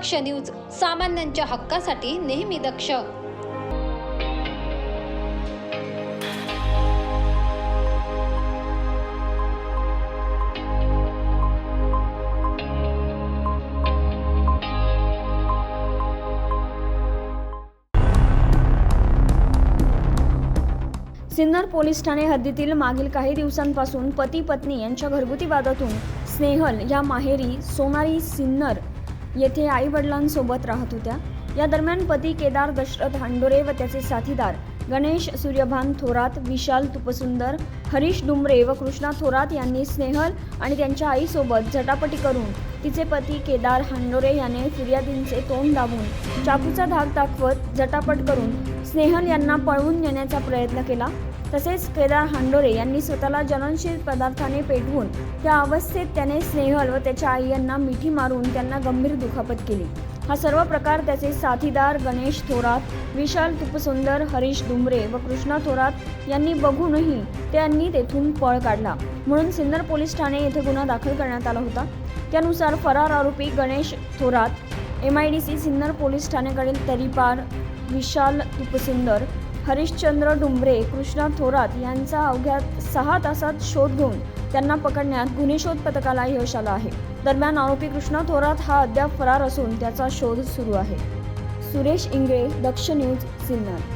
दक्ष news सामान्यांच्या हक्कासाठी नेहमी दक्ष. सिन्नर पोलीस ठाणे हद्दीतील मागील काही दिवसांपासून पती पत्नी यांच्या घरगुती वादातून स्नेहल या माहेरी सोनारी सिन्नर येथे आईवडिलांसोबत राहत होत्या. या दरम्यान पती केदार दशरथ हांडोरे व त्याचे साथीदार गणेश सूर्यभान थोरात विशाल तुपसुंदर हरीश डुमरे व कृष्णा थोरात यांनी स्नेहल आणि त्यांच्या आईसोबत झटापटी करून तिचे पती केदार हांडोरे याने फिर्यादींचे तोंड दाबून चाकूचा धाक दाखवत झटापट करून स्नेहल यांना पळवून नेण्याचा प्रयत्न केला. तसेच केदार हांडोरे यांनी स्वतःला ज्वलनशील पदार्थाने पेटवून त्या अवस्थेत त्याने स्नेहल व त्याच्या आई यांना मिठी मारून त्यांना गंभीर दुखापत केली. हा सर्व प्रकार त्याचे साथीदार गणेश थोरात विशाल तुपसुंदर हरीश डुमरे व कृष्णा थोरात यांनी बघूनही त्यांनी तेथून पळ काढला. म्हणून सिन्नर पोलीस ठाणे येथे गुन्हा दाखल करण्यात आला होता. त्यानुसार फरार आरोपी Ganesh Thorat M I D C Sinnar police ठाण्याकडील तरीपार विशाल उपसुंदर हरिश्चंद्र डुंबरे कृष्णा थोरात यांचा अवघ्या सहा तासात शोध घेऊन त्यांना पकडण्यात गुन्हे शोध पथकाला यश आलं आहे. दरम्यान आरोपी कृष्णा थोरात हा अद्याप फरार असून त्याचा शोध सुरू आहे. सुरेश इंगळे दक्ष न्यूज सिन्नर.